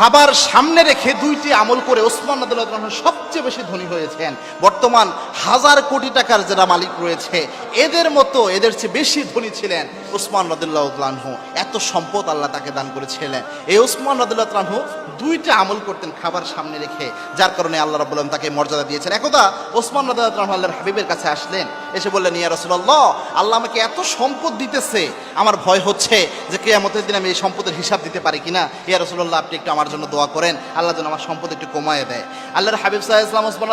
খাবার সামনে রেখে দুইটি আমল করে ওসমান রাদিল্লাহ সবচেয়ে বেশি ধনী হয়েছেন। বর্তমান হাজার কোটি টাকার যারা মালিক রয়েছে, এদের মতো এদের চেয়ে বেশি ধনী ছিলেন ওসমান রদুল্লাহ এত সম্পদ আল্লাহ তাকে দান করেছিলেন। এই ওসমান রদুল্লাহ দুইটা আমল করতেন খাবার সামনে রেখে, যার কারণে আল্লাহ রাবুল্লাহ তাকে মর্যাদা দিয়েছেন। একদা ওসমান রদুল্লাহ আল্লাহর হাবিবের কাছে আসলেন। এসে বললেন, ইয়া রসুল্লাহ আল্লাহ আমাকে এত সম্পদ দিতেছে, আমার ভয় হচ্ছে যে কেয়ামতের দিন আমি এই সম্পদের হিসাব দিতে পারি কিনা। ইয়া রসুল্লাহ আপনি একটু আমার জন্য দোয়া করেন, আল্লাহ যেন আমার সম্পদ একটু কমায় দেয়। আল্লাহর হাবিব সাহা ইসলাম ওসমান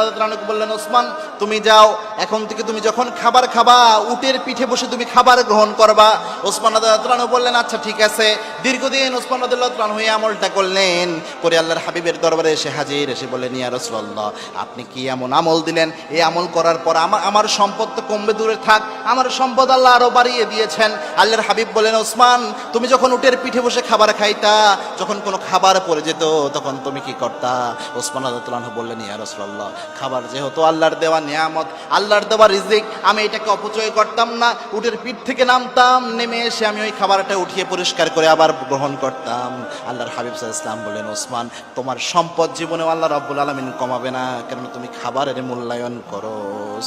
বললেন, ওসমান, তুমি যাও এখন থেকে তুমি যখন খাবার খাবা, উটের পিঠে বসে তুমি খাবার গ্রহণ করবা। ওসমান রাদিয়াল্লাহু বললেন আচ্ছা ঠিক আছে। দীর্ঘদিন ওসমান রাদিয়াল্লাহু এই আমলটা করলেন। করে আল্লাহর হাবিবের দরবারে এসে হাজির, এসে বললেন, ইয়া রাসূলুল্লাহ, আপনি কি এমন আমল দিলেন? এই আমল করার পর আমার আমার সম্পদ তো কমবে দূরে থাক, আমার সম্পদ আল্লাহ আরও বাড়িয়ে দিয়েছেন। আল্লাহর হাবিব বলেন ওসমান, তুমি যখন উটের পিঠে বসে খাবার খাইতা, যখন কোনো খাবার পড়ে যেত, তখন তুমি কি করতা? ওসমান রাদিয়াল্লাহু বললেন, ইয়া রাসূলুল্লাহ, খাবার যেহেতু আল্লাহর দেওয়া নিয়ামত আল্লাহর দেওয়া রিজিক, আমি এটাকে অপচয় করতাম না, উটের পিঠ থেকে নামতাম, নেমে এসে আমি ওই খাবারটা উঠিয়ে পরিষ্কার করে আবার গ্রহণ করতাম। আল্লাহর হাবিব সাল্লাল্লাহু ইসলাম বললেন, ওসমান, তোমার সম্পদ জীবনে আল্লাহ রাব্বুল আলমিন কমাবে না কারণ তুমি খাবারের মূল্যায়ন করো।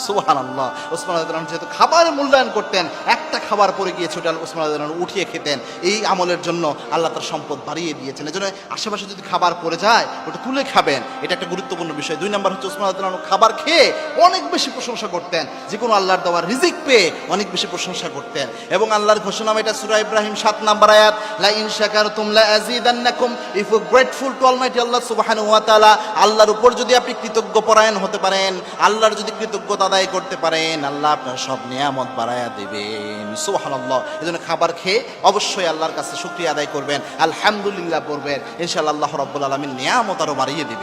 সুহান আল্লাহ ওসমান যেহেতু খাবারের মূল্যায়ন করতেন একটা খাবার পরে গিয়ে ছোটাল রাদিয়াল্লাহু উঠিয়ে খেতেন। এই আমলের জন্য আল্লাহ তার সম্পদ বাড়িয়ে দিয়েছেন। এজন্য আশেপাশে যদি খাবার পড়ে যায়, ওটা তুলে খাবেন। এটা একটা গুরুত্বপূর্ণ বিষয়। দুই নম্বর হচ্ছে ওসমান রাদিয়াল্লাহু খাবার খেয়ে অনেক বেশি প্রশংসা করতেন। যে কোনো আল্লাহর দেওয়ার রিজিক পেয়ে অনেক বেশি প্রশংসা করতেন। এবং আল্লাহর ঘোষণা এটা সূরা ইব্রাহিম সাত নাম্বার আয়াত, লা ইন শাকারতুম লা আযীদান্নাকুম if you grateful to almighty Allah সুবহানাহু ওয়া তাআলা, আল্লাহর উপর যদি আপনি কৃতজ্ঞ পরায়ণ হতে পারেন, আল্লাহর যদি কৃতজ্ঞতা আদায় করতে পারেন, আল্লাহ আপনার সব নিয়ামত বাড়ায়া দেবেন। সুবহানাল্লাহ। এজন্য খাবার খেয়ে অবশ্যই আল্লাহর কাছে শুক্রিয়া আদায় করবেন। আলহামদুলিল্লাহ পড়বেন। ইনশাআল্লাহ রব্বুল আলমীর নিয়ামত আরও বাড়িয়ে দিবেন।